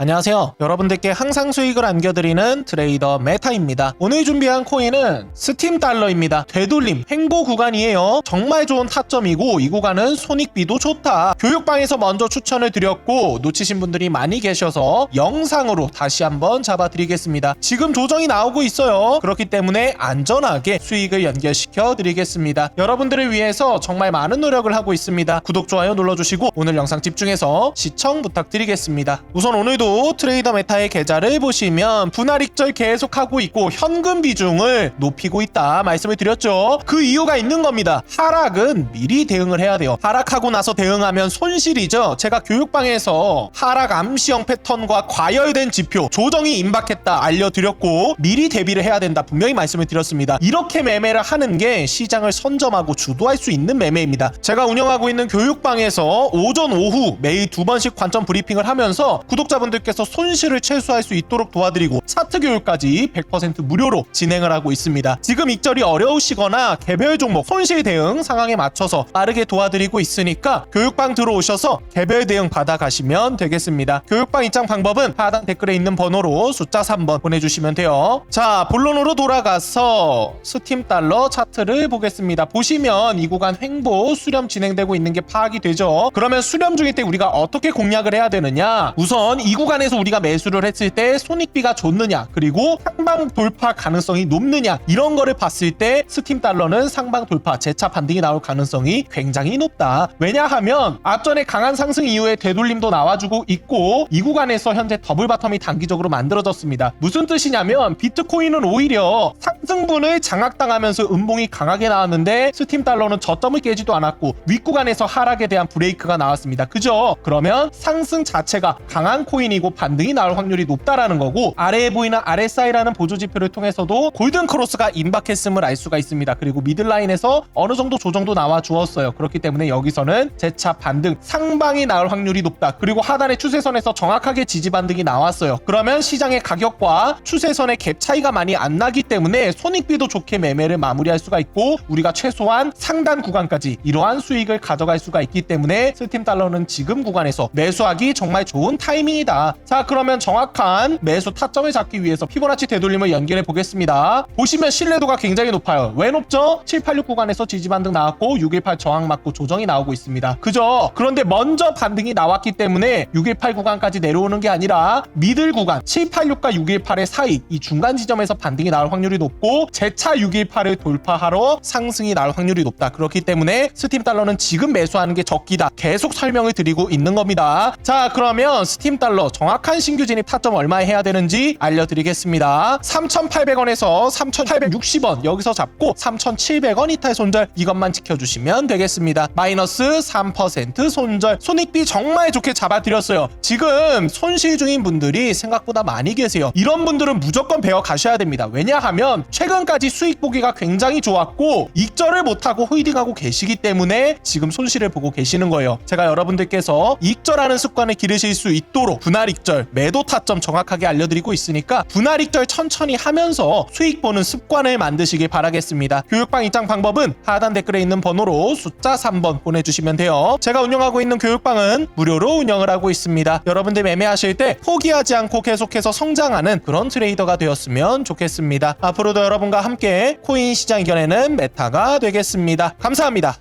안녕하세요. 여러분들께 항상 수익을 안겨드리는 트레이더 메타입니다. 오늘 준비한 코인은 스팀 달러입니다. 되돌림, 횡보 구간이에요. 정말 좋은 타점이고 이 구간은 손익비도 좋다. 교육방에서 먼저 추천을 드렸고 놓치신 분들이 많이 계셔서 영상으로 다시 한번 잡아드리겠습니다. 지금 조정이 나오고 있어요. 그렇기 때문에 안전하게 수익을 연결시켜 드리겠습니다. 여러분들을 위해서 정말 많은 노력을 하고 있습니다. 구독, 좋아요 눌러주시고 오늘 영상 집중해서 시청 부탁드리겠습니다. 우선 오늘도 트레이더 메타의 계좌를 보시면 분할 익절 계속하고 있고 현금 비중을 높이고 있다 말씀을 드렸죠. 그 이유가 있는 겁니다. 하락은 미리 대응을 해야 돼요. 하락하고 나서 대응하면 손실이죠. 제가 교육방에서 하락 암시형 패턴과 과열된 지표 조정이 임박했다 알려드렸고 미리 대비를 해야 된다 분명히 말씀을 드렸습니다. 이렇게 매매를 하는 게 시장을 선점하고 주도할 수 있는 매매입니다. 제가 운영하고 있는 교육방에서 오전 오후 매일 두 번씩 관점 브리핑을 하면서 구독자분들 께서 손실을 최소화할 수 있도록 도와드리고 차트 교육까지 100% 무료로 진행을 하고 있습니다. 지금 익절이 어려우시거나 개별 종목 손실 대응 상황에 맞춰서 빠르게 도와드리고 있으니까 교육방 들어오셔서 개별 대응 받아가시면 되겠습니다. 교육방 입장 방법은 하단 댓글에 있는 번호로 숫자 3번 보내주시면 돼요. 자, 본론으로 돌아가서 스팀 달러 차트를 보겠습니다. 보시면 이 구간 횡보 수렴 진행되고 있는 게 파악이 되죠. 그러면 수렴 중일 때 우리가 어떻게 공략을 해야 되느냐? 우선 이 구간 에서 우리가 매수를 했을 때 손익비가 좋느냐, 그리고 상방 돌파 가능성이 높느냐 이런 거를 봤을 때 스팀 달러는 상방 돌파 재차 반등이 나올 가능성이 굉장히 높다. 왜냐하면 앞전에 강한 상승 이후에 되돌림도 나와주고 있고 이 구간에서 현재 더블 바텀이 단기적으로 만들어졌습니다. 무슨 뜻이냐면 비트코인은 오히려 상승분을 장악당하면서 음봉이 강하게 나왔는데 스팀 달러는 저점을 깨지도 않았고 윗구간에서 하락에 대한 브레이크가 나왔습니다. 그죠? 그러면 상승 자체가 강한 코인이 고 반등이 나올 확률이 높다라는 거고 아래에 보이는 RSI라는 보조 지표를 통해서도 골든 크로스가 임박했음을 알 수가 있습니다. 그리고 미들라인에서 어느 정도 조정도 나와 주었어요. 그렇기 때문에 여기서는 재차 반등 상방이 나올 확률이 높다. 그리고 하단의 추세선에서 정확하게 지지 반등이 나왔어요. 그러면 시장의 가격과 추세선의 갭 차이가 많이 안 나기 때문에 손익비도 좋게 매매를 마무리할 수가 있고 우리가 최소한 상단 구간까지 이러한 수익을 가져갈 수가 있기 때문에 스팀 달러는 지금 구간에서 매수하기 정말 좋은 타이밍이다. 자 그러면 정확한 매수 타점을 잡기 위해서 피보나치 되돌림을 연결해 보겠습니다. 보시면 신뢰도가 굉장히 높아요. 왜 높죠? 786 구간에서 지지 반등 나왔고 618 저항 맞고 조정이 나오고 있습니다. 그죠? 그런데 먼저 반등이 나왔기 때문에 618 구간까지 내려오는 게 아니라 미들 구간 786과 618의 사이 이 중간 지점에서 반등이 나올 확률이 높고 재차 618을 돌파하러 상승이 나올 확률이 높다. 그렇기 때문에 스팀 달러는 지금 매수하는 게 적기다. 계속 설명을 드리고 있는 겁니다. 자, 그러면 스팀 달러 정확한 신규 진입 타점 얼마에 해야 되는지 알려드리겠습니다. 3,800원에서 3,860원 여기서 잡고 3,700원 이탈 손절 이것만 지켜주시면 되겠습니다. 마이너스 3% 손절 손익비 정말 좋게 잡아드렸어요. 지금 손실 중인 분들이 생각보다 많이 계세요. 이런 분들은 무조건 배워 가셔야 됩니다. 왜냐하면 최근까지 수익 보기가 굉장히 좋았고 익절을 못하고 홀딩하고 계시기 때문에 지금 손실을 보고 계시는 거예요. 제가 여러분들께서 익절하는 습관을 기르실 수 있도록 분할 익절 매도 타점 정확하게 알려드리고 있으니까 분할 익절 천천히 하면서 수익 보는 습관을 만드시길 바라겠습니다. 교육방 입장 방법은 하단 댓글에 있는 번호로 숫자 3번 보내주시면 돼요. 제가 운영하고 있는 교육방은 무료로 운영을 하고 있습니다. 여러분들 매매하실 때 포기하지 않고 계속해서 성장하는 그런 트레이더가 되었으면 좋겠습니다. 앞으로도 여러분과 함께 코인 시장 이겨내는 메타가 되겠습니다. 감사합니다.